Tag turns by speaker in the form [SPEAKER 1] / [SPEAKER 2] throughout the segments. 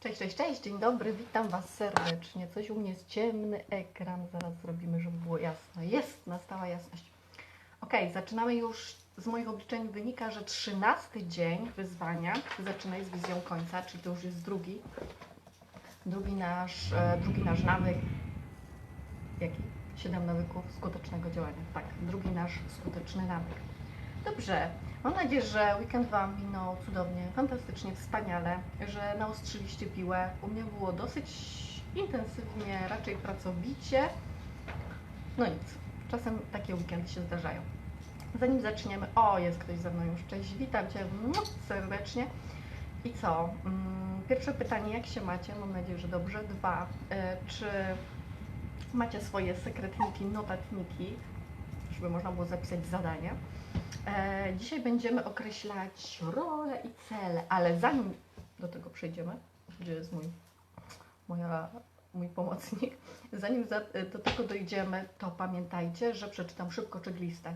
[SPEAKER 1] Cześć, cześć, cześć, dzień dobry, witam Was serdecznie. Coś u mnie jest ciemny ekran, zaraz zrobimy, żeby było jasno. Jest, nastała jasność. Ok, zaczynamy już. Z moich obliczeń wynika, że 13 dzień wyzwania zaczyna z wizją końca, czyli to już jest drugi. Drugi nasz, e, drugi nasz nawyk. Jaki? Siedem nawyków skutecznego działania. Tak, drugi nasz skuteczny nawyk. Dobrze, mam nadzieję, że weekend Wam minął cudownie, fantastycznie, wspaniale, że naostrzyliście piłę. U mnie było dosyć intensywnie, raczej pracowicie. No nic, czasem takie weekendy się zdarzają. Zanim zaczniemy, o jest ktoś ze mną już, cześć, witam Cię mm, serdecznie. I co? Mm, Pierwsze pytanie, jak się macie? Mam nadzieję, że dobrze. Dwa, e, czy macie swoje sekretniki, notatniki, żeby można było zapisać zadania? E, Dzisiaj będziemy określać role i cele, ale zanim do tego przejdziemy, gdzie jest mój, moja, mój pomocnik, zanim za, do tego dojdziemy, to pamiętajcie, że przeczytam szybko checklistę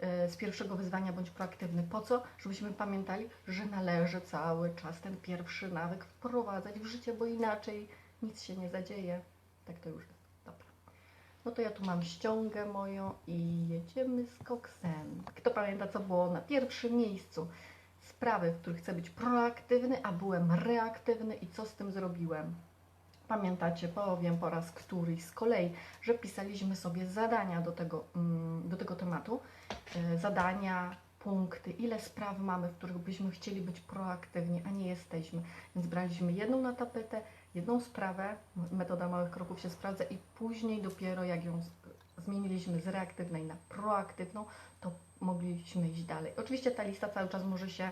[SPEAKER 1] e, z pierwszego wyzwania bądź proaktywny. Po co? Żebyśmy pamiętali, że należy cały czas ten pierwszy nawyk wprowadzać w życie, bo inaczej nic się nie zadzieje. Tak to już. No to ja tu mam ściągę moją i jedziemy z koksem. Kto pamięta, co było na pierwszym miejscu? Sprawy, w których chcę być proaktywny, a byłem reaktywny i co z tym zrobiłem? Pamiętacie, powiem po raz któryś z kolei, że pisaliśmy sobie zadania do tego, mm, do tego tematu. E, Zadania, punkty, ile spraw mamy, w których byśmy chcieli być proaktywni, a nie jesteśmy. Więc braliśmy jedną na tapetę, jedną sprawę, metoda małych kroków się sprawdza i później dopiero jak ją zmieniliśmy z reaktywnej na proaktywną, to mogliśmy iść dalej. Oczywiście ta lista cały czas może się,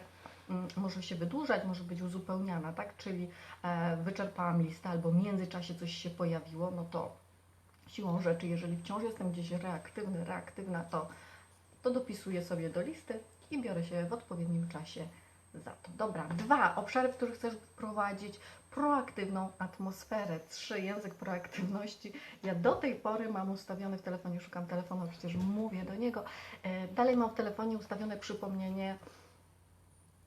[SPEAKER 1] mm, może się wydłużać, może być uzupełniana, tak? Czyli e, wyczerpałam listę albo w międzyczasie coś się pojawiło, no to siłą rzeczy, jeżeli wciąż jestem gdzieś reaktywny, reaktywna, to, to dopisuję sobie do listy i biorę się w odpowiednim czasie za to. Dobra, dwa obszary, w których chcesz wprowadzić proaktywną atmosferę. Trzy, język proaktywności. Ja do tej pory mam ustawiony w telefonie, szukam telefonu, przecież mówię do niego. E, Dalej mam w telefonie ustawione przypomnienie,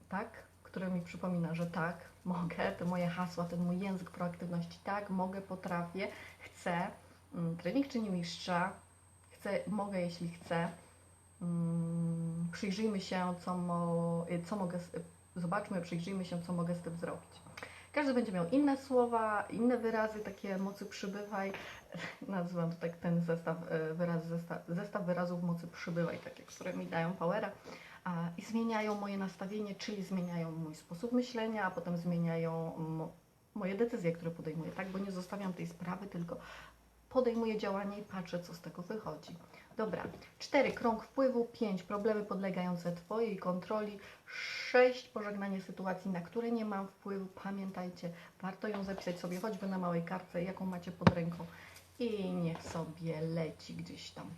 [SPEAKER 1] tak, które mi przypomina, że tak, mogę, to moje hasła, ten mój język proaktywności, tak, mogę, potrafię, chcę. Mm, Trening czyni mistrza, chcę, mogę, jeśli chcę. Mm, Przyjrzyjmy się, co, mo, y, co mogę, zobaczmy, przyjrzyjmy się, co mogę z tym zrobić. Każdy będzie miał inne słowa, inne wyrazy, takie mocy przybywaj. Nazywam to tak ten zestaw, e, wyraz, zestaw, zestaw wyrazów mocy przybywaj, takie, które mi dają powera a, i zmieniają moje nastawienie, czyli zmieniają mój sposób myślenia, a potem zmieniają mo, moje decyzje, które podejmuję, tak? Bo nie zostawiam tej sprawy, tylko podejmuję działanie i patrzę, co z tego wychodzi. Dobra, 4. Krąg wpływu, 5. Problemy podlegające Twojej kontroli, 6. Pożegnanie sytuacji, na które nie mam wpływu. Pamiętajcie, warto ją zapisać sobie choćby na małej kartce, jaką macie pod ręką i niech sobie leci gdzieś tam.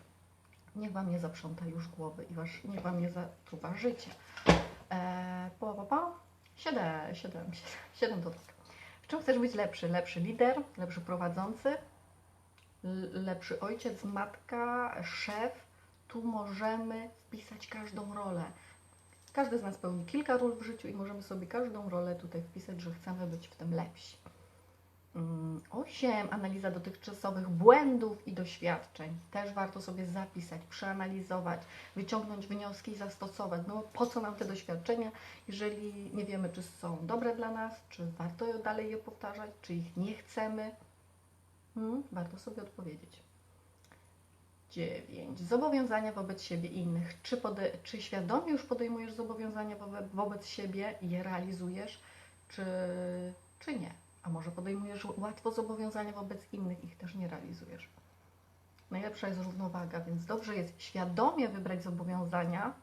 [SPEAKER 1] Niech Wam nie zaprząta już głowy i wasz, niech Wam nie zatruwa życie. Eee, po, po, po. 7, 7, 7 to tak. W czym chcesz być lepszy? Lepszy lider, lepszy prowadzący, lepszy ojciec, matka, szef. Tu możemy wpisać każdą rolę. Każdy z nas pełni kilka ról w życiu i możemy sobie każdą rolę tutaj wpisać, że chcemy być w tym lepsi. 8. Analiza dotychczasowych błędów i doświadczeń. Też warto sobie zapisać, przeanalizować, wyciągnąć wnioski i zastosować. No po co nam te doświadczenia, jeżeli nie wiemy, czy są dobre dla nas, czy warto dalej je powtarzać, czy ich nie chcemy. Hmm, warto sobie odpowiedzieć. 9. Zobowiązania wobec siebie i innych. Czy, czy świadomie już podejmujesz zobowiązania wobec, wobec siebie i je realizujesz, czy, czy nie? A może podejmujesz łatwo zobowiązania wobec innych, ich też nie realizujesz. Najlepsza jest równowaga, więc dobrze jest świadomie wybrać zobowiązania,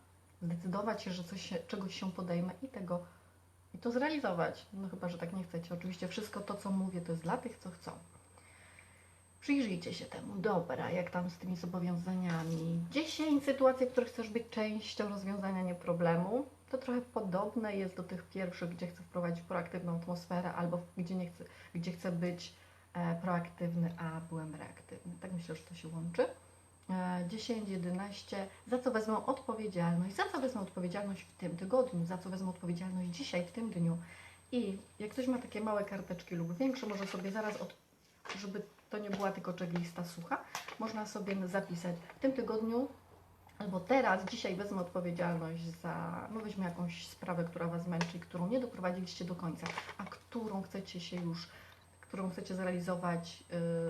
[SPEAKER 1] zdecydować się, że coś czegoś się podejmę i tego i to zrealizować. No chyba, że tak nie chcecie. Oczywiście wszystko to, co mówię, to jest dla tych, co chcą. Przyjrzyjcie się temu. Dobra, jak tam z tymi zobowiązaniami? 10 sytuacji, w których chcesz być częścią rozwiązania nie problemu. To trochę podobne jest do tych pierwszych, gdzie chcę wprowadzić proaktywną atmosferę, albo gdzie, nie chcę, gdzie chcę być e, proaktywny, a byłem reaktywny. Tak myślę, że to się łączy. E, 10, 11. Za co wezmę odpowiedzialność? Za co wezmę odpowiedzialność w tym tygodniu? Za co wezmę odpowiedzialność dzisiaj, w tym dniu? I jak ktoś ma takie małe karteczki lub większe, może sobie zaraz, od, żeby to nie była tylko checklista sucha, można sobie zapisać w tym tygodniu albo teraz, dzisiaj wezmę odpowiedzialność za, no weźmy jakąś sprawę, która Was męczy, którą nie doprowadziliście do końca, a którą chcecie się już, którą chcecie zrealizować,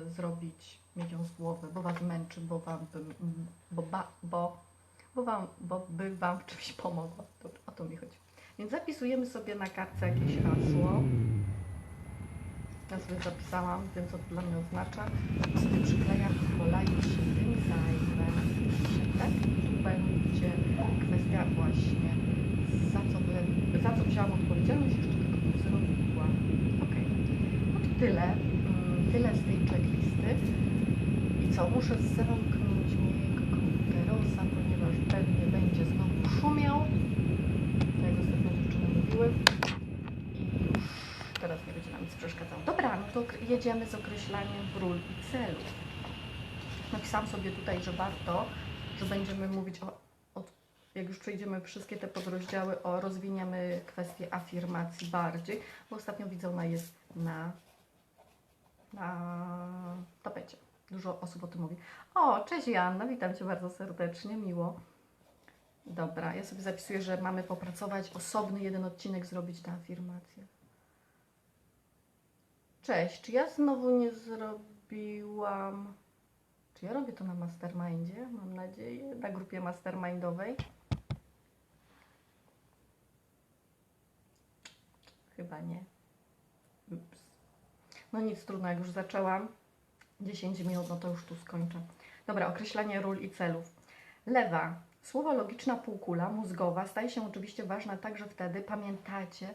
[SPEAKER 1] yy, zrobić, mieć ją z głowy, bo Was męczy, bo Wam, by, bo, ba, bo, bo, wam, bo by Wam w czymś pomogło. To, o to mi chodzi. Więc zapisujemy sobie na kartce jakieś hasło. Ja sobie zapisałam, wiem co to dla mnie oznacza. I sobie przyklejam polajcie się tym zajmę. Tak? Tu będzie kwestia właśnie za co, za co wzięłam odpowiedzialność, jeszcze tego nie zrobiła. Okej. No to tyle. Mm, Tyle z tej checklisty. I co? Muszę zamknąć mojego komputerosa, ponieważ pewnie będzie znowu szumiał. Tak jak ostatnio dziewczyny mówiły. I już teraz nie będzie nam nic przeszkadzał. Dobra, no to okre- jedziemy z określaniem ról i celów. Napisałam sobie tutaj, że warto, że będziemy mówić o, o jak już przejdziemy wszystkie te podrozdziały, o rozwiniemy kwestię afirmacji bardziej, bo ostatnio widzę, ona jest na, na tapecie. Dużo osób o tym mówi. O, cześć Joanna, witam Cię bardzo serdecznie, miło. Dobra, ja sobie zapisuję, że mamy popracować, osobny jeden odcinek zrobić na afirmację. Cześć, czy ja znowu nie zrobiłam... Czy ja robię to na mastermindzie? Mam nadzieję, na grupie mastermindowej. Chyba nie. Ups. No nic, trudno, jak już zaczęłam. 10 minut, no to już tu skończę. Dobra, określanie ról i celów. Lewa. Słowo logiczna półkula mózgowa staje się oczywiście ważna także wtedy, pamiętacie,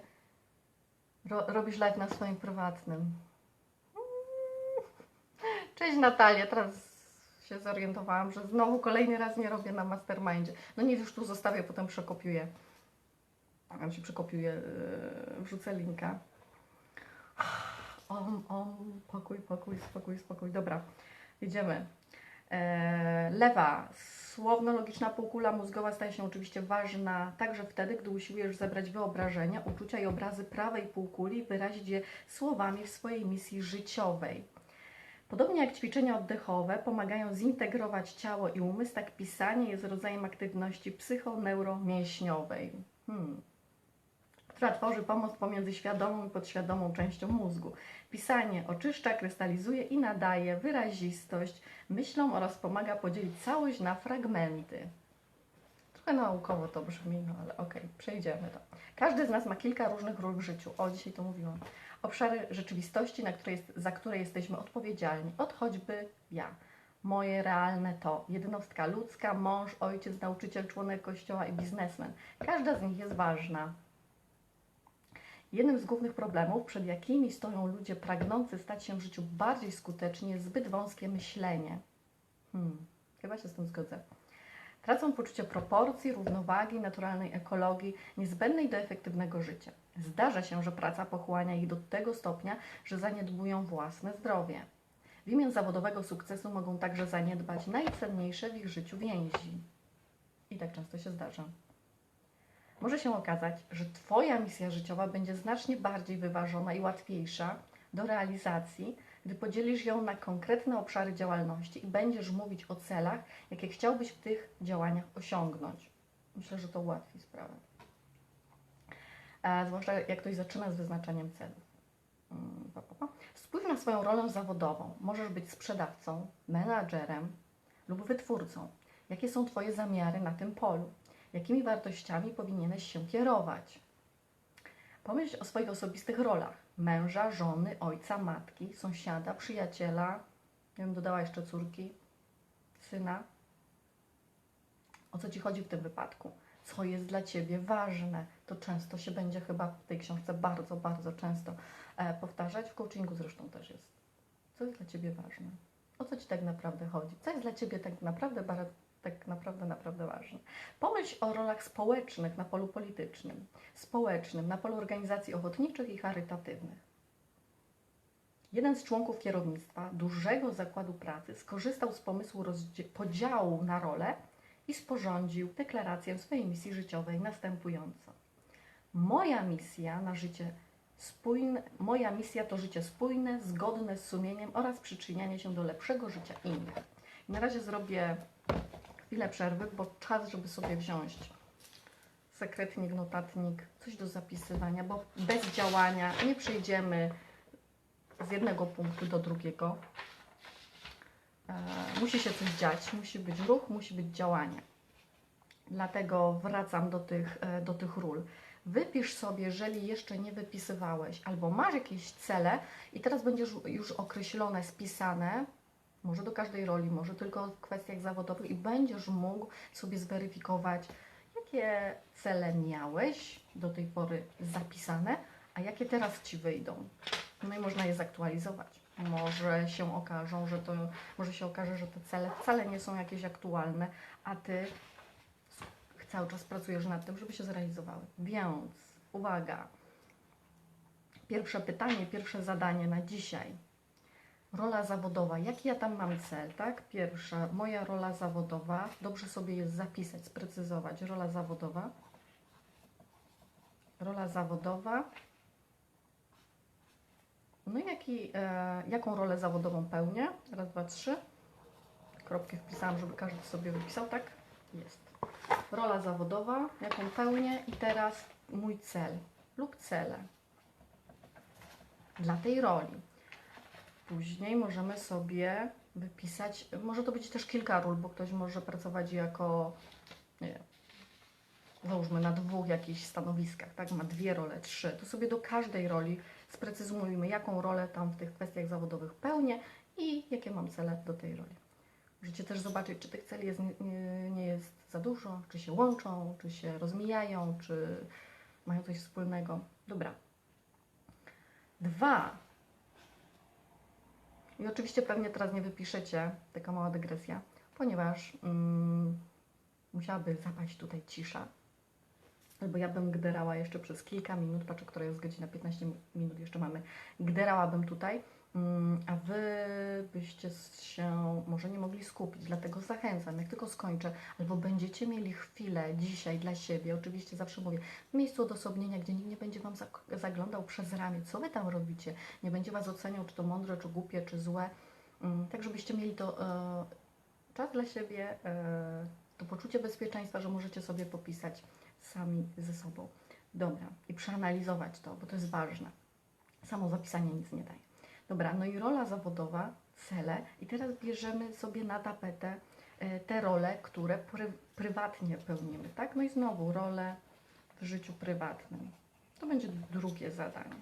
[SPEAKER 1] ro, robisz live na swoim prywatnym. Cześć Natalia, teraz się zorientowałam, że znowu kolejny raz nie robię na mastermindzie. No nic, już tu zostawię, potem przekopiuję. Tam się przekopiuję, yy, wrzucę linka. Om, om, pokój, pokój, spokój, spokój. Dobra, jedziemy. E, lewa, słowno-logiczna półkula mózgowa staje się oczywiście ważna także wtedy, gdy usiłujesz zebrać wyobrażenia, uczucia i obrazy prawej półkuli i wyrazić je słowami w swojej misji życiowej. Podobnie jak ćwiczenia oddechowe pomagają zintegrować ciało i umysł, tak pisanie jest rodzajem aktywności psychoneuromięśniowej. Hmm która tworzy pomost pomiędzy świadomą i podświadomą częścią mózgu. Pisanie oczyszcza, krystalizuje i nadaje wyrazistość myślom oraz pomaga podzielić całość na fragmenty. Trochę naukowo to brzmi, no ale okej, przejdziemy to. Każdy z nas ma kilka różnych ról w życiu. O, dzisiaj to mówiłam. Obszary rzeczywistości, na które jest, za które jesteśmy odpowiedzialni. Od choćby ja. Moje realne to jednostka ludzka, mąż, ojciec, nauczyciel, członek kościoła i biznesmen. Każda z nich jest ważna. Jednym z głównych problemów, przed jakimi stoją ludzie pragnący stać się w życiu bardziej skuteczni, jest zbyt wąskie myślenie. Hmm, chyba się z tym zgodzę. Tracą poczucie proporcji, równowagi, naturalnej ekologii, niezbędnej do efektywnego życia. Zdarza się, że praca pochłania ich do tego stopnia, że zaniedbują własne zdrowie. W imię zawodowego sukcesu mogą także zaniedbać najcenniejsze w ich życiu więzi. I tak często się zdarza może się okazać, że Twoja misja życiowa będzie znacznie bardziej wyważona i łatwiejsza do realizacji, gdy podzielisz ją na konkretne obszary działalności i będziesz mówić o celach, jakie chciałbyś w tych działaniach osiągnąć. Myślę, że to ułatwi sprawę. A zwłaszcza jak ktoś zaczyna z wyznaczaniem celów. Mm. Spójrz na swoją rolę zawodową. Możesz być sprzedawcą, menadżerem lub wytwórcą. Jakie są Twoje zamiary na tym polu? Jakimi wartościami powinieneś się kierować. Pomyśl o swoich osobistych rolach: męża, żony, ojca, matki, sąsiada, przyjaciela. Ja bym dodała jeszcze córki, syna. O co ci chodzi w tym wypadku? Co jest dla ciebie ważne? To często się będzie chyba w tej książce bardzo, bardzo często e, powtarzać. W coachingu zresztą też jest. Co jest dla ciebie ważne? O co ci tak naprawdę chodzi? Co jest dla ciebie tak naprawdę bardzo tak naprawdę, naprawdę ważne. Pomyśl o rolach społecznych na polu politycznym, społecznym, na polu organizacji ochotniczych i charytatywnych. Jeden z członków kierownictwa dużego zakładu pracy skorzystał z pomysłu podziału na role i sporządził deklarację swojej misji życiowej następująco. Moja misja na życie spójne, moja misja to życie spójne, zgodne z sumieniem oraz przyczynianie się do lepszego życia innych. Na razie zrobię chwilę przerwy, bo czas, żeby sobie wziąć sekretnik, notatnik, coś do zapisywania, bo bez działania nie przejdziemy z jednego punktu do drugiego. E, musi się coś dziać, musi być ruch, musi być działanie. Dlatego wracam do tych, e, do tych ról. Wypisz sobie, jeżeli jeszcze nie wypisywałeś, albo masz jakieś cele i teraz będziesz już określone, spisane, może do każdej roli, może tylko w kwestiach zawodowych i będziesz mógł sobie zweryfikować, jakie cele miałeś do tej pory zapisane, a jakie teraz Ci wyjdą. No i można je zaktualizować. Może się okażą, że to, może się okaże, że te cele wcale nie są jakieś aktualne, a Ty cały czas pracujesz nad tym, żeby się zrealizowały. Więc uwaga. Pierwsze pytanie, pierwsze zadanie na dzisiaj. Rola zawodowa. Jaki ja tam mam cel, tak? Pierwsza, moja rola zawodowa. Dobrze sobie jest zapisać, sprecyzować. Rola zawodowa. Rola zawodowa. No i jaki, e, jaką rolę zawodową pełnię? Raz, dwa, trzy. Kropkę wpisałam, żeby każdy sobie wypisał, tak? Jest. Rola zawodowa, jaką pełnię i teraz mój cel lub cele dla tej roli. Później możemy sobie wypisać, może to być też kilka ról, bo ktoś może pracować jako, nie wiem, załóżmy na dwóch jakichś stanowiskach, tak, ma dwie role, trzy, to sobie do każdej roli sprecyzujmy, jaką rolę tam w tych kwestiach zawodowych pełnię i jakie mam cele do tej roli. Możecie też zobaczyć, czy tych celi jest, nie, nie jest za dużo, czy się łączą, czy się rozmijają, czy mają coś wspólnego. Dobra. Dwa. I oczywiście pewnie teraz nie wypiszecie, taka mała dygresja, ponieważ mm, musiałaby zapaść tutaj cisza. Albo ja bym gderała jeszcze przez kilka minut, patrzę, która jest godzina 15 minut, jeszcze mamy. Gderałabym tutaj, a Wy byście się może nie mogli skupić, dlatego zachęcam, jak tylko skończę, albo będziecie mieli chwilę dzisiaj dla siebie, oczywiście zawsze mówię, w miejscu odosobnienia, gdzie nikt nie będzie Wam zaglądał przez ramię, co Wy tam robicie, nie będzie Was oceniał, czy to mądre, czy głupie, czy złe, Mm, tak żebyście mieli to e, czas dla siebie, e, to poczucie bezpieczeństwa, że możecie sobie popisać sami ze sobą. Dobra, i przeanalizować to, bo to jest ważne. Samo zapisanie nic nie daje. Dobra, no i rola zawodowa, cele. I teraz bierzemy sobie na tapetę e, te role, które pry, prywatnie pełnimy, tak? No i znowu role w życiu prywatnym. To będzie drugie zadanie.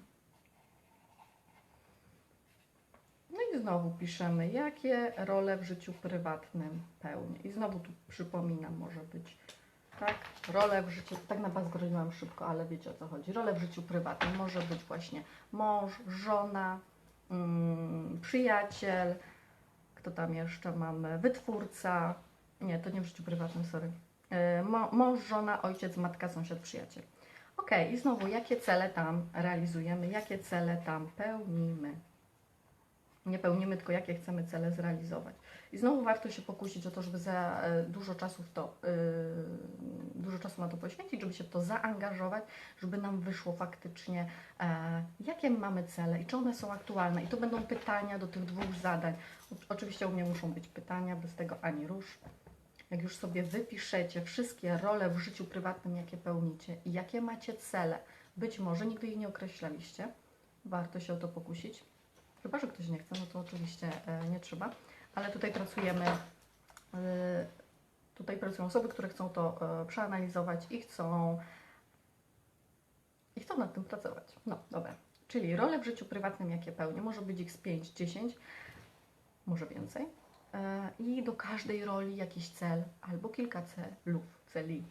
[SPEAKER 1] No i znowu piszemy, jakie role w życiu prywatnym pełnię. I znowu tu przypominam, może być tak, role w życiu, tak na Was groziłam szybko, ale wiecie o co chodzi. Role w życiu prywatnym może być właśnie mąż, żona, przyjaciel, kto tam jeszcze mamy, wytwórca, nie, to nie w życiu prywatnym, sorry. Mo- Mąż, żona, ojciec, matka, sąsiad, przyjaciel. Ok, i znowu, jakie cele tam realizujemy, jakie cele tam pełnimy. Nie pełnimy, tylko jakie chcemy cele zrealizować. I znowu warto się pokusić o to, żeby za e, dużo czasu w to, yy, dużo czasu na to poświęcić, żeby się w to zaangażować, żeby nam wyszło faktycznie, e, jakie mamy cele i czy one są aktualne. I to będą pytania do tych dwóch zadań. Oczywiście u mnie muszą być pytania, bez tego ani rusz. Jak już sobie wypiszecie wszystkie role w życiu prywatnym, jakie pełnicie i jakie macie cele, być może nigdy ich nie określaliście, warto się o to pokusić. Chyba, że ktoś nie chce, no to oczywiście e, nie trzeba. Ale tutaj pracujemy, e, tutaj pracują osoby, które chcą to e, przeanalizować i chcą, i chcą nad tym pracować. No, dobra. Czyli role w życiu prywatnym, jakie pełnię, może być ich z 5, 10, może więcej. I do każdej roli jakiś cel, albo kilka celów, celi.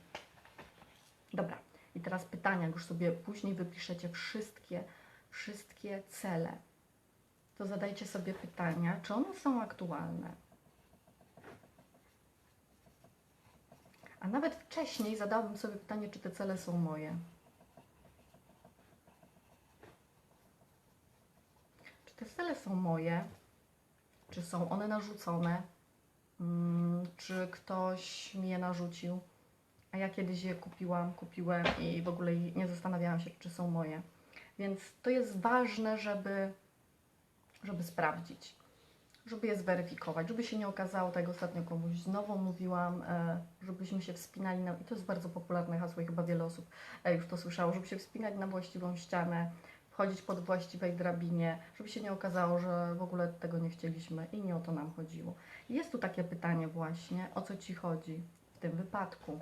[SPEAKER 1] Dobra. I teraz pytania, już sobie później wypiszecie wszystkie, wszystkie cele, to zadajcie sobie pytania, czy one są aktualne. A nawet wcześniej zadałabym sobie pytanie, czy te cele są moje. Czy te cele są moje? Czy są one narzucone? Mm, czy ktoś mi je narzucił? A ja kiedyś je kupiłam, kupiłem i w ogóle nie zastanawiałam się, czy są moje. Więc to jest ważne, żeby, żeby sprawdzić, żeby je zweryfikować, żeby się nie okazało, tak ostatnio komuś znowu mówiłam, e, żebyśmy się wspinali na, i to jest bardzo popularne hasło i chyba wiele osób e, już to słyszało, żeby się wspinać na właściwą ścianę, wchodzić pod właściwej drabinie, żeby się nie okazało, że w ogóle tego nie chcieliśmy i nie o to nam chodziło. Jest tu takie pytanie właśnie, o co Ci chodzi w tym wypadku?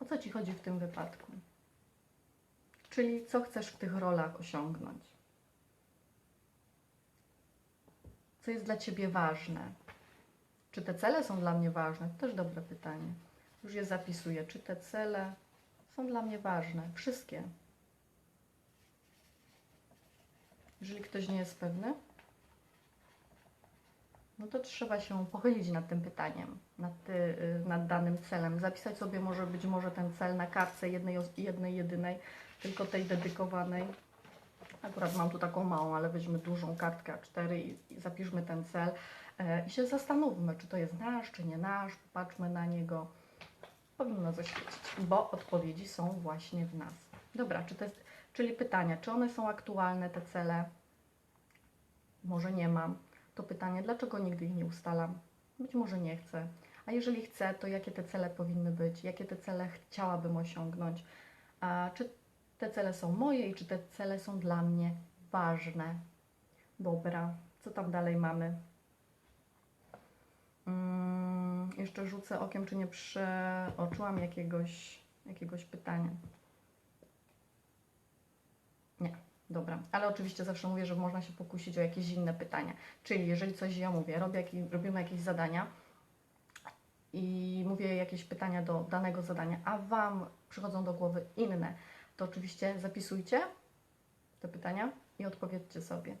[SPEAKER 1] O co Ci chodzi w tym wypadku? Czyli co chcesz w tych rolach osiągnąć? Co jest dla Ciebie ważne? Czy te cele są dla mnie ważne? To też dobre pytanie. Już je zapisuję. Czy te cele są dla mnie ważne? Wszystkie. Jeżeli ktoś nie jest pewny, no to trzeba się pochylić nad tym pytaniem, nad, ty, y, nad danym celem. Zapisać sobie może być może ten cel na kartce jednej, jednej jedynej, tylko tej dedykowanej. Akurat mam tu taką małą, ale weźmy dużą kartkę A4 i, i zapiszmy ten cel e, i się zastanówmy, czy to jest nasz, czy nie nasz, popatrzmy na niego. Powinno zaświecić, bo odpowiedzi są właśnie w nas. Dobra, czy to jest, czyli pytania, czy one są aktualne, te cele? Może nie mam. To pytanie, dlaczego nigdy ich nie ustalam? Być może nie chcę. A jeżeli chcę, to jakie te cele powinny być? Jakie te cele chciałabym osiągnąć? A czy te cele są moje i czy te cele są dla mnie ważne? Dobra, co tam dalej mamy? Mm, jeszcze rzucę okiem, czy nie przeoczyłam jakiegoś, jakiegoś pytania. Nie, dobra. Ale oczywiście zawsze mówię, że można się pokusić o jakieś inne pytania. Czyli jeżeli coś ja mówię, robię robimy jakieś zadania i mówię jakieś pytania do danego zadania, a Wam przychodzą do głowy inne, to oczywiście zapisujcie te pytania i odpowiedzcie sobie.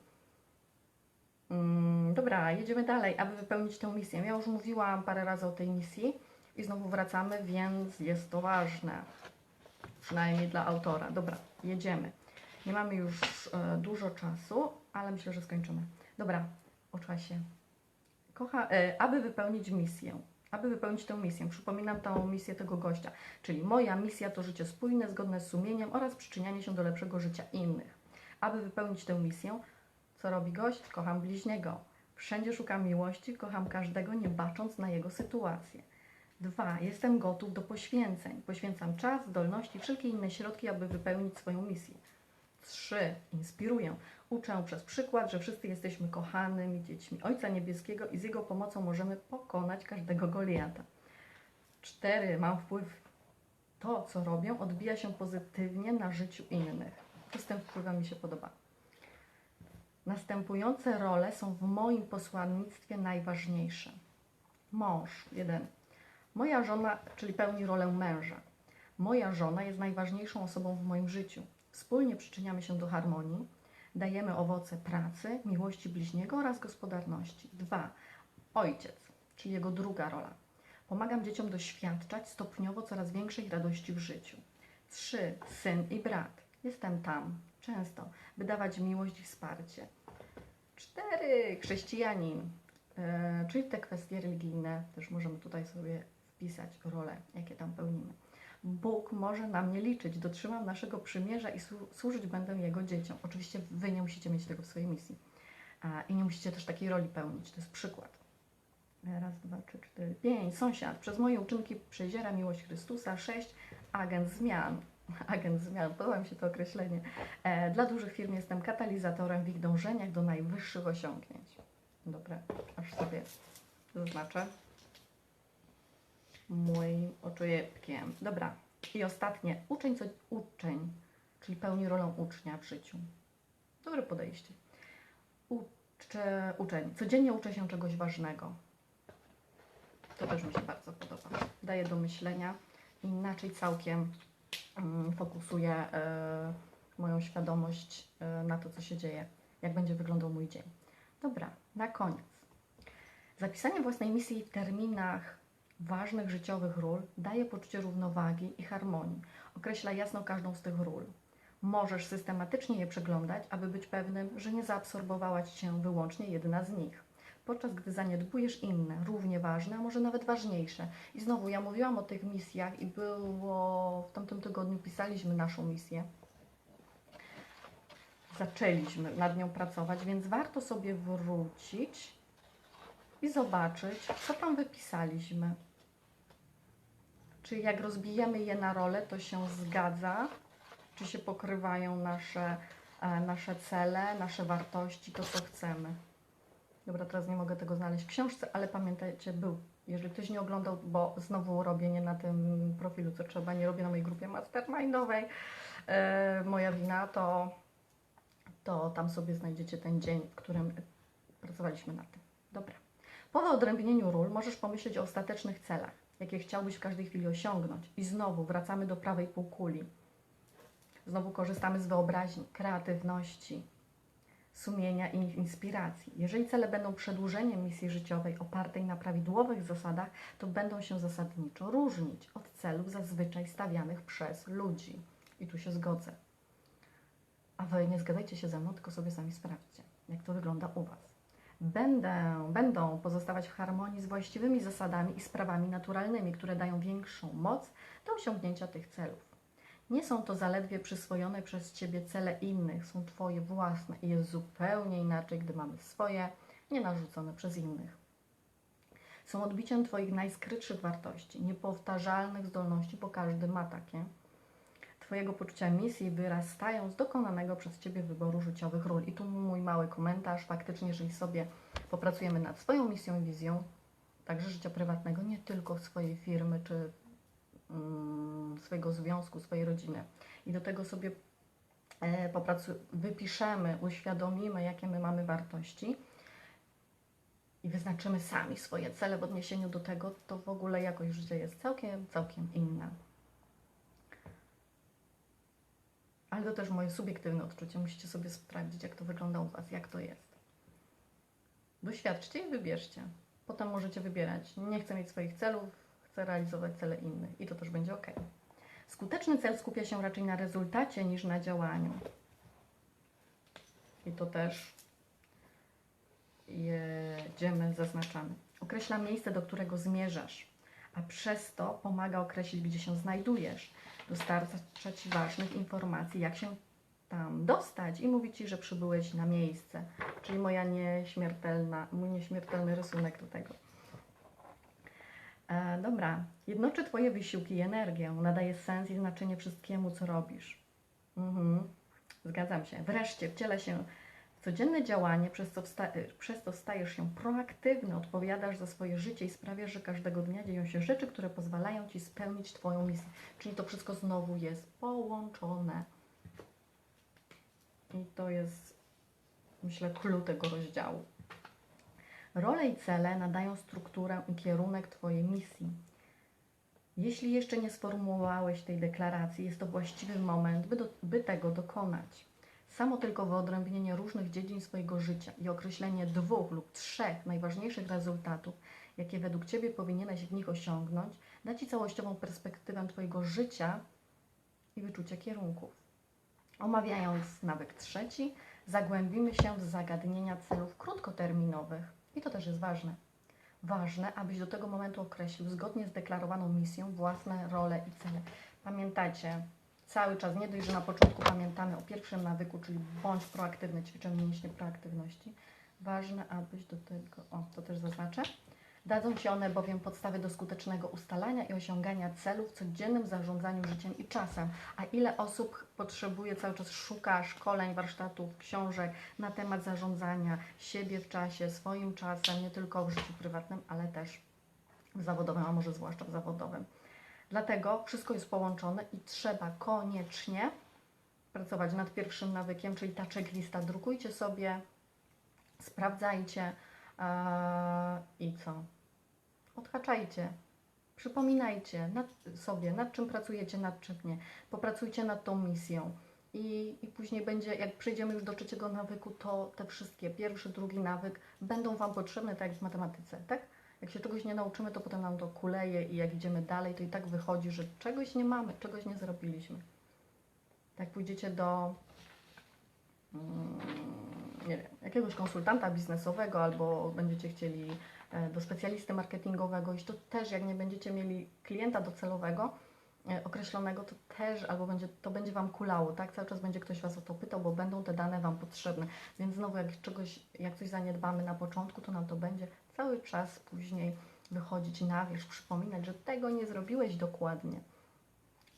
[SPEAKER 1] Mm, dobra, jedziemy dalej, aby wypełnić tę misję. Ja już mówiłam parę razy o tej misji i znowu wracamy, więc jest to ważne. Przynajmniej dla autora. Dobra, jedziemy. Nie mamy już e, dużo czasu, ale myślę, że skończymy. Dobra, o czasie. Kocha, e, aby wypełnić misję, aby wypełnić tę misję, przypominam tą misję tego gościa, czyli moja misja to życie spójne, zgodne z sumieniem oraz przyczynianie się do lepszego życia innych. Aby wypełnić tę misję, co robi gość? Kocham bliźniego. Wszędzie szukam miłości, kocham każdego, nie bacząc na jego sytuację. Dwa, jestem gotów do poświęceń. Poświęcam czas, zdolności, wszelkie inne środki, aby wypełnić swoją misję. Trzy, inspiruję. Uczę przez przykład, że wszyscy jesteśmy kochanymi dziećmi Ojca Niebieskiego i z Jego pomocą możemy pokonać każdego Goliata. Cztery, mam wpływ. To, co robię, odbija się pozytywnie na życiu innych. To z tym wpływem mi się podoba. Następujące role są w moim posłannictwie najważniejsze. Mąż, jeden. Moja żona, czyli pełni rolę męża. Moja żona jest najważniejszą osobą w moim życiu. Wspólnie przyczyniamy się do harmonii, dajemy owoce pracy, miłości bliźniego oraz gospodarności. Dwa. Ojciec, czyli jego druga rola. Pomagam dzieciom doświadczać stopniowo coraz większej radości w życiu. Trzy. Syn i brat. Jestem tam, często, by dawać miłość i wsparcie. Cztery. Chrześcijanin, e, czyli te kwestie religijne też możemy tutaj sobie wpisać role, jakie tam pełnimy. Bóg może na mnie liczyć, dotrzymam naszego przymierza i słu- służyć będę Jego dzieciom. Oczywiście Wy nie musicie mieć tego w swojej misji i nie musicie też takiej roli pełnić, to jest przykład. Raz, dwa, trzy, cztery, pięć. Sąsiad. Przez moje uczynki przeziera miłość Chrystusa. Sześć. Agent zmian. Agent zmian, podoba mi się to określenie. E, dla dużych firm jestem katalizatorem w ich dążeniach do najwyższych osiągnięć. Dobra, aż sobie zaznaczę moim oczojebkiem. Dobra, i ostatnie. Uczeń, co uczeń, czyli pełni rolę ucznia w życiu. Dobre podejście. Uczę, uczeń. Codziennie uczę się czegoś ważnego. To też mi się bardzo podoba. Daje do myślenia. Inaczej całkiem mm, fokusuję e, moją świadomość e, na to, co się dzieje, jak będzie wyglądał mój dzień. Dobra, na koniec. Zapisanie własnej misji w terminach ważnych życiowych ról daje poczucie równowagi i harmonii. Określa jasno każdą z tych ról. Możesz systematycznie je przeglądać, aby być pewnym, że nie zaabsorbowałaś się wyłącznie jedna z nich. Podczas gdy zaniedbujesz inne, równie ważne, a może nawet ważniejsze. I znowu, ja mówiłam o tych misjach i było w tamtym tygodniu pisaliśmy naszą misję. zaczęliśmy nad nią pracować, więc warto sobie wrócić i zobaczyć, co tam wypisaliśmy. Czy jak rozbijemy je na role, to się zgadza? Czy się pokrywają nasze, e, nasze cele, nasze wartości, to co chcemy? Dobra, teraz nie mogę tego znaleźć w książce, ale pamiętajcie, był. Jeżeli ktoś nie oglądał, bo znowu robię nie na tym profilu, co trzeba, nie robię na mojej grupie mastermindowej, e, moja wina, to, to tam sobie znajdziecie ten dzień, w którym pracowaliśmy nad tym. Dobra. Po wyodrębnieniu ról możesz pomyśleć o ostatecznych celach, jakie chciałbyś w każdej chwili osiągnąć. I znowu wracamy do prawej półkuli. Znowu korzystamy z wyobraźni, kreatywności, sumienia i inspiracji. Jeżeli cele będą przedłużeniem misji życiowej opartej na prawidłowych zasadach, to będą się zasadniczo różnić od celów zazwyczaj stawianych przez ludzi. I tu się zgodzę. A wy nie zgadzajcie się ze mną, tylko sobie sami sprawdźcie, jak to wygląda u was. Będę, będą pozostawać w harmonii z właściwymi zasadami i sprawami naturalnymi, które dają większą moc do osiągnięcia tych celów. Nie są to zaledwie przyswojone przez Ciebie cele innych, są Twoje własne i jest zupełnie inaczej, gdy mamy swoje, nie narzucone przez innych. Są odbiciem Twoich najskrytszych wartości, niepowtarzalnych zdolności, bo każdy ma takie. Twojego poczucia misji wyrastają z dokonanego przez Ciebie wyboru życiowych ról. I tu mój mały komentarz. Faktycznie, jeżeli sobie popracujemy nad swoją misją i wizją, także życia prywatnego, nie tylko swojej firmy czy mm, swojego związku, swojej rodziny. I do tego sobie e, popracu- wypiszemy, uświadomimy, jakie my mamy wartości i wyznaczymy sami swoje cele w odniesieniu do tego, to w ogóle jakość życia jest całkiem, całkiem inna. Ale to też moje subiektywne odczucie. Musicie sobie sprawdzić, jak to wygląda u Was, jak to jest. Doświadczcie i wybierzcie. Potem możecie wybierać. Nie chcę mieć swoich celów, chcę realizować cele innych i to też będzie ok. Skuteczny cel skupia się raczej na rezultacie niż na działaniu. I to też jedziemy, zaznaczamy. Określa miejsce, do którego zmierzasz, a przez to pomaga określić, gdzie się znajdujesz. Dostarcza Ci ważnych informacji, jak się tam dostać i mówi Ci, że przybyłeś na miejsce. Czyli moja nieśmiertelna, mój nieśmiertelny rysunek do tego. E, dobra. Jednoczy Twoje wysiłki i energię. Nadaje sens i znaczenie wszystkiemu, co robisz. Mhm. Zgadzam się. Wreszcie wciela się codzienne działanie, przez co, wsta- przez stajesz się proaktywny, odpowiadasz za swoje życie i sprawiasz, że każdego dnia dzieją się rzeczy, które pozwalają Ci spełnić Twoją misję. Czyli to wszystko znowu jest połączone. I to jest, myślę, clue tego rozdziału. Role i cele nadają strukturę i kierunek Twojej misji. Jeśli jeszcze nie sformułowałeś tej deklaracji, jest to właściwy moment, by, do, by tego dokonać. Samo tylko wyodrębnienie różnych dziedzin swojego życia i określenie dwóch lub trzech najważniejszych rezultatów, jakie według Ciebie powinieneś w nich osiągnąć, da Ci całościową perspektywę Twojego życia i wyczucie kierunków. Omawiając nawyk trzeci, zagłębimy się w zagadnienia celów krótkoterminowych. I to też jest ważne. Ważne, abyś do tego momentu określił zgodnie z deklarowaną misją własne role i cele. Pamiętajcie, cały czas, nie dość, że na początku pamiętamy o pierwszym nawyku, czyli bądź proaktywny, ćwiczenie mięśnie proaktywności. Ważne, abyś do tego, o, to też zaznaczę. Dadzą Ci one bowiem podstawy do skutecznego ustalania i osiągania celów w codziennym zarządzaniu życiem i czasem. A ile osób potrzebuje, cały czas szuka szkoleń, warsztatów, książek na temat zarządzania siebie w czasie, swoim czasem, nie tylko w życiu prywatnym, ale też w zawodowym, a może zwłaszcza w zawodowym. Dlatego wszystko jest połączone i trzeba koniecznie pracować nad pierwszym nawykiem, czyli ta checklista. Drukujcie sobie, sprawdzajcie eee, i co? Odhaczajcie. Przypominajcie nad sobie, nad czym pracujecie, nad czym nie. Popracujcie nad tą misją. I, I później będzie, jak przejdziemy już do trzeciego nawyku, to te wszystkie, pierwszy, drugi nawyk będą Wam potrzebne, tak jak w matematyce, tak? Jak się czegoś nie nauczymy, to potem nam to kuleje i jak idziemy dalej, to i tak wychodzi, że czegoś nie mamy, czegoś nie zrobiliśmy. Jak pójdziecie do mm, nie wiem, jakiegoś konsultanta biznesowego albo będziecie chcieli e, do specjalisty marketingowego iść, to też jak nie będziecie mieli klienta docelowego, e, określonego, to też albo będzie, to będzie Wam kulało, tak? Cały czas będzie ktoś Was o to pytał, bo będą te dane Wam potrzebne. Więc znowu jak czegoś, jak coś zaniedbamy na początku, to nam to będzie cały czas później wychodzić na wierzch, przypominać, że tego nie zrobiłeś dokładnie.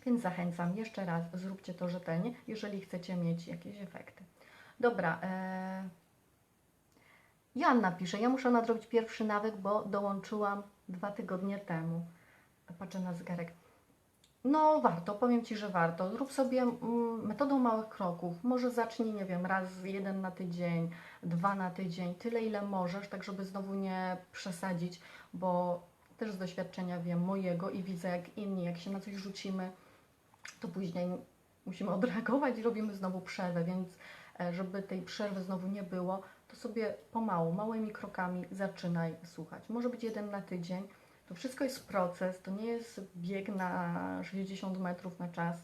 [SPEAKER 1] Więc zachęcam jeszcze raz, zróbcie to rzetelnie, jeżeli chcecie mieć jakieś efekty. Dobra, e... Joanna ja muszę nadrobić pierwszy nawyk, bo dołączyłam dwa tygodnie temu. Patrzę na zegarek. No warto, powiem Ci, że warto. Zrób sobie mm, metodą małych kroków. Może zacznij, nie wiem, raz jeden na tydzień, dwa na tydzień, tyle ile możesz, tak żeby znowu nie przesadzić, bo też z doświadczenia wiem mojego i widzę jak inni, jak się na coś rzucimy, to później musimy odreagować i robimy znowu przerwę, więc e, żeby tej przerwy znowu nie było, to sobie pomału, małymi krokami zaczynaj słuchać. Może być jeden na tydzień. To wszystko jest proces, to nie jest bieg na 60 metrów na czas.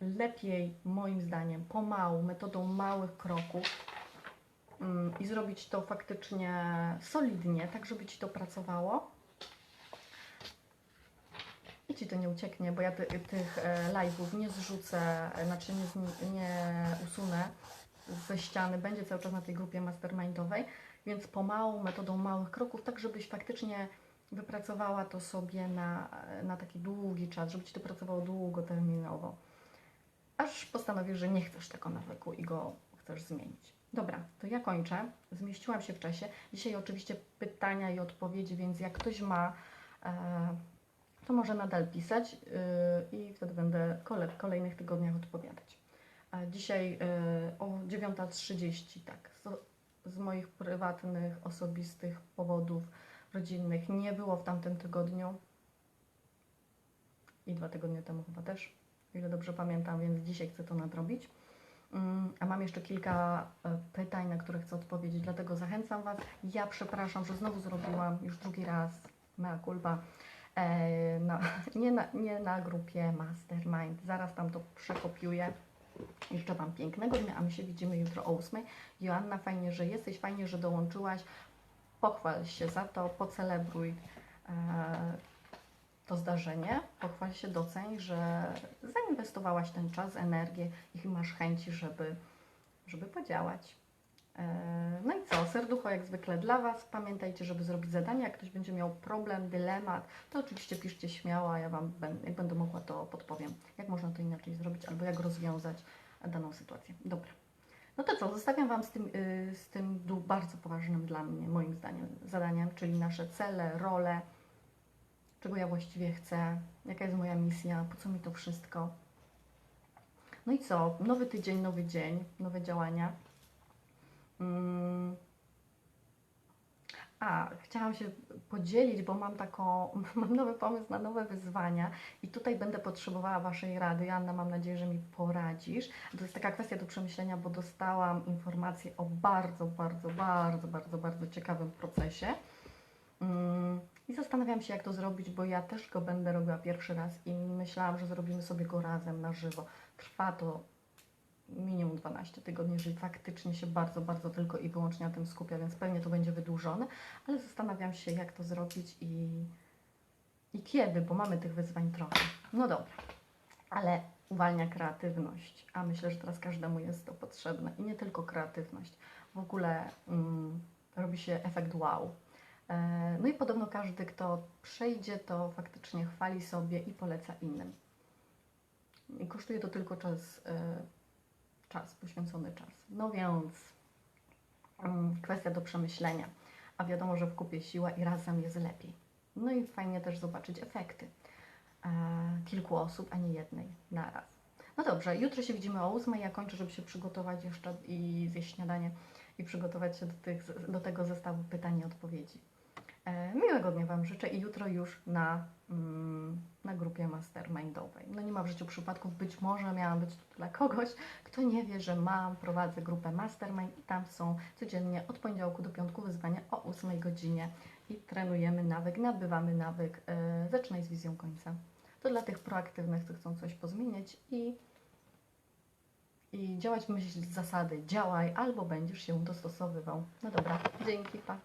[SPEAKER 1] Lepiej, moim zdaniem, pomału, metodą małych kroków mm, i zrobić to faktycznie solidnie, tak żeby Ci to pracowało. I Ci to nie ucieknie, bo ja ty, tych e, live'ów nie zrzucę, e, znaczy nie, nie usunę ze ściany, będzie cały czas na tej grupie mastermindowej, więc pomału, metodą małych kroków, tak żebyś faktycznie wypracowała to sobie na, na taki długi czas, żeby Ci to pracowało długoterminowo. Aż postanowisz, że nie chcesz tego nawyku i go chcesz zmienić. Dobra, to ja kończę. Zmieściłam się w czasie. Dzisiaj oczywiście pytania i odpowiedzi, więc jak ktoś ma, e, to może nadal pisać yy, i wtedy będę w kolejnych tygodniach odpowiadać. Dzisiaj yy, o 9.30, tak, z moich prywatnych, osobistych powodów rodzinnych nie było w tamtym tygodniu i dwa tygodnie temu chyba też, o ile dobrze pamiętam, więc dzisiaj chcę to nadrobić. Mm, A mam jeszcze kilka e, pytań, na które chcę odpowiedzieć, dlatego zachęcam Was. Ja przepraszam, że znowu zrobiłam już drugi raz mea culpa. E, na, nie, na, nie na grupie Mastermind. Zaraz tam to przekopiuję. Życzę Wam pięknego dnia, a my się widzimy jutro o 8. Joanna, fajnie, że jesteś, fajnie, że dołączyłaś. Pochwal się za to, pocelebruj e, to zdarzenie. Pochwal się, doceń, że zainwestowałaś ten czas, energię i masz chęci, żeby, żeby podziałać. E, No i co, serducho jak zwykle dla Was. Pamiętajcie, żeby zrobić zadanie. Jak ktoś będzie miał problem, dylemat, to oczywiście piszcie śmiało, a ja Wam, jak będę mogła, to podpowiem, jak można to inaczej zrobić albo jak rozwiązać daną sytuację. Dobra. No to co, zostawiam Wam z tym, y, z tym bardzo poważnym dla mnie, moim zdaniem, zadaniem, czyli nasze cele, role, czego ja właściwie chcę, jaka jest moja misja, po co mi to wszystko. No i co, nowy tydzień, nowy dzień, nowe działania. Mm. A, chciałam się podzielić, bo mam taką, mam nowy pomysł na nowe wyzwania i tutaj będę potrzebowała Waszej rady. Joanna, mam nadzieję, że mi poradzisz. To jest taka kwestia do przemyślenia, bo dostałam informację o bardzo, bardzo, bardzo, bardzo, bardzo ciekawym procesie. Mm, I zastanawiam się, jak to zrobić, bo ja też go będę robiła pierwszy raz i myślałam, że zrobimy sobie go razem na żywo. Trwa to minimum 12 tygodni, jeżeli faktycznie się bardzo, bardzo tylko i wyłącznie na tym skupia, więc pewnie to będzie wydłużone, ale zastanawiam się, jak to zrobić i, i kiedy, bo mamy tych wyzwań trochę. No dobra, ale uwalnia kreatywność, a myślę, że teraz każdemu jest to potrzebne i nie tylko kreatywność. W ogóle mm, robi się efekt wow. E, No i podobno każdy, kto przejdzie, to faktycznie chwali sobie i poleca innym. I kosztuje to tylko czas, e, czas, poświęcony czas. No więc mm, kwestia do przemyślenia. A wiadomo, że w kupie siła i razem jest lepiej. No i fajnie też zobaczyć efekty e, kilku osób, a nie jednej na raz. No dobrze, jutro się widzimy o 8. Ja kończę, żeby się przygotować jeszcze i zjeść śniadanie i przygotować się do, tych, do tego zestawu pytań i odpowiedzi. E, miłego dnia Wam życzę i jutro już na, mm, na grupie mastermindowej. No nie ma w życiu przypadków, być może miałam być tu dla kogoś, kto nie wie, że mam, prowadzę grupę mastermind i tam są codziennie od poniedziałku do piątku wyzwania o 8 godzinie i trenujemy nawyk, nabywamy nawyk, e, zaczynaj z wizją końca. To dla tych proaktywnych, co chcą coś pozmieniać i, i działać myśl zasady działaj albo będziesz się dostosowywał. No dobra, dzięki, pa.